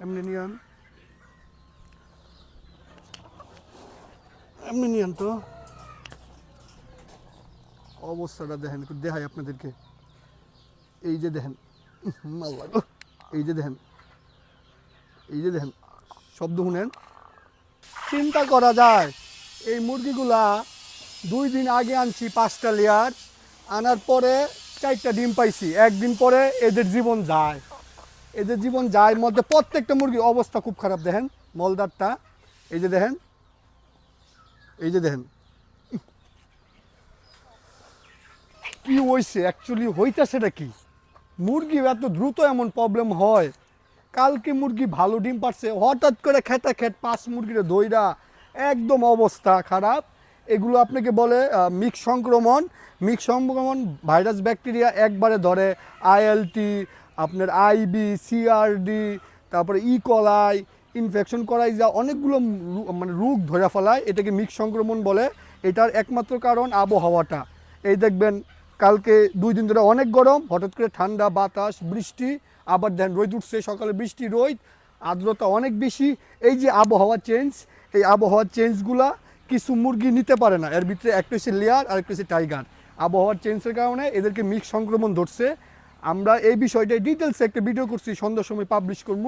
এমনি নিয়ান তো। অবস্থাটা দেখেন একটু দেখাই আপনাদেরকে। এই যে দেখেন উহ, এই যে দেখেন এই যে দেখেন শব্দ শুনেন। চিন্তা করা যায় এই মুরগিগুলা দুই দিন আগে আনছি পাঁচটা লেয়ার আনার পরে চারটা ডিম পাইছি একদিন পরে এদের জীবন যায়। এদের জীবন যায় মধ্যে প্রত্যেকটা মুরগির অবস্থা খুব খারাপ, দেখেন, মলদারটা, এই যে দেখেন, এই যে দেখেন। কি হয়েছে অ্যাকচুয়ালি হইতেছেটা কি? মুরগি এত দ্রুত এমন প্রবলেম হয়। কালকে মুরগি ভালো ডিম পারছে, হঠাৎ করে খেতে খেত পাঁচ মুরগির দইরা একদম অবস্থা খারাপ। এগুলো আপনাকে বলে মিক্স সংক্রমণ। মিক্স সংক্রমণ ভাইরাস ব্যাকটেরিয়া একবারে ধরে আইএলটি আপনার আইবি সিআরডি তারপরে ই কলাই ইনফেকশন করাই যা অনেকগুলো মানে রোগ ধরে ফেলায়, এটাকে মিক্স সংক্রমণ বলে। এটার একমাত্র কারণ আবহাওয়াটা। এই দেখবেন, কালকে দুই দিন ধরে অনেক গরম, হঠাৎ করে ঠান্ডা, বাতাস, বৃষ্টি, আবার দেন রোদ উঠছে, সকালে বৃষ্টি, রোদ, আর্দ্রতা অনেক বেশি। এই যে আবহাওয়া চেঞ্জ এই আবহাওয়ার চেঞ্জগুলা কিছু মুরগি নিতে পারে না। এর ভিতরে একটা হচ্ছে লেয়ার আর একটা হচ্ছে টাইগার আবহাওয়ার চেঞ্জের কারণে এদেরকে মিক্স সংক্রমণ ধরছে। আমরা এই বিষয়টা ডিটেলসে একটা ভিডিও করছি সন্ধ্যার সময় পাবলিশ করব।